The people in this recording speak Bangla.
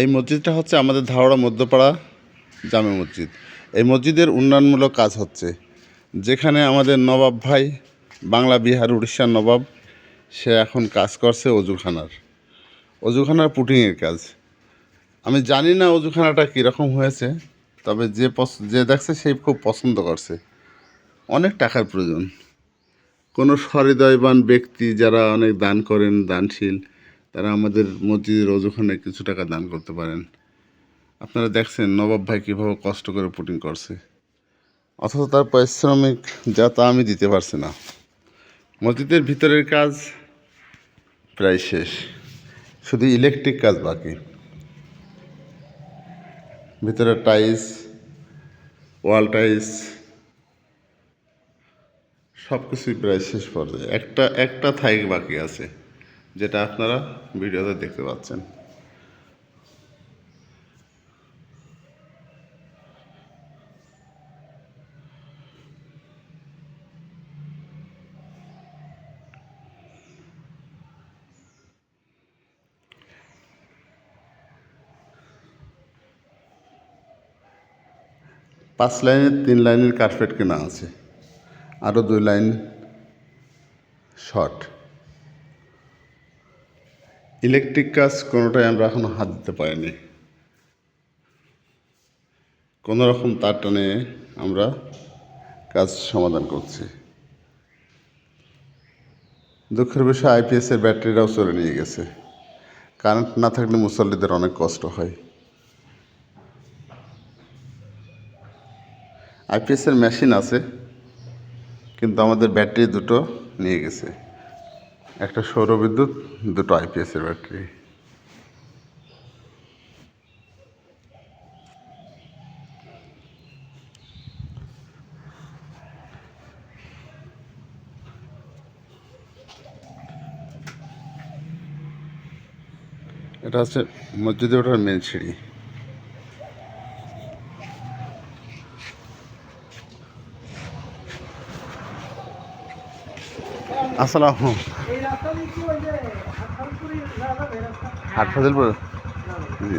এই মসজিদটা হচ্ছে আমাদের ধারড়া মধ্যপাড়া জামে মসজিদ। এই মসজিদের উন্নয়নমূলক কাজ হচ্ছে, যেখানে আমাদের নবাব ভাই, বাংলা, বিহার, উড়িষ্যার নবাব, সে এখন কাজ করছে অজুখানার। অজুখানার পুটিংয়ের কাজ। আমি জানি না অজুখানাটা কীরকম হয়েছে, তবে যে যে দেখছে সেই খুব পছন্দ করছে। অনেক টাকার প্রয়োজন। কোনো সহৃদয়বান ব্যক্তি যারা অনেক দান করেন, দানশীল তারা আমাদের মসজিদের অজুখানে কিছু টাকা দান করতে পারেন। আপনারা দেখছেন নবাব ভাই কীভাবে কষ্ট করে পুটিং করছে। অথচ তার পারিশ্রমিক যা তা আমি দিতে পারছি না। মসজিদের ভিতরের কাজ প্রায় শেষ। শুধু ইলেকট্রিক কাজ বাকি। ভিতরে টাইলস ওয়াল টাইলস সব কিছুই প্রায় শেষ পর্যায়ে। একটা একটা থাই বাকি আছে। যেটা আপনারা ভিডিওতে দেখতে পাচ্ছেন। পাঁচ লাইনের, তিন লাইনের কার্পেট কেনা আছে। আরও দুই লাইন শর্ট। ইলেকট্রিক কাজ কোনোটাই আমরা এখনও হাত দিতে পারিনি। কোনো রকম তার টানে আমরা কাজ সমাধান করছি। দুঃখের বিষয় আইপিএসের ব্যাটারিটাও চলে নিয়ে গেছে। কারেন্ট না থাকলে মুসল্লিদের অনেক কষ্ট হয়। আইপিএসের মেশিন আছে, কিন্তু আমাদের ব্যাটারি দুটো নিয়ে গেছে। একটা সৌর বিদ্যুৎ দুটো আইপিএসের ব্যাটারি। এটা হচ্ছে মসজিদে ওঠার মেন সিঁড়ি। আসসালাম হাট ফাজিলপুর? জি।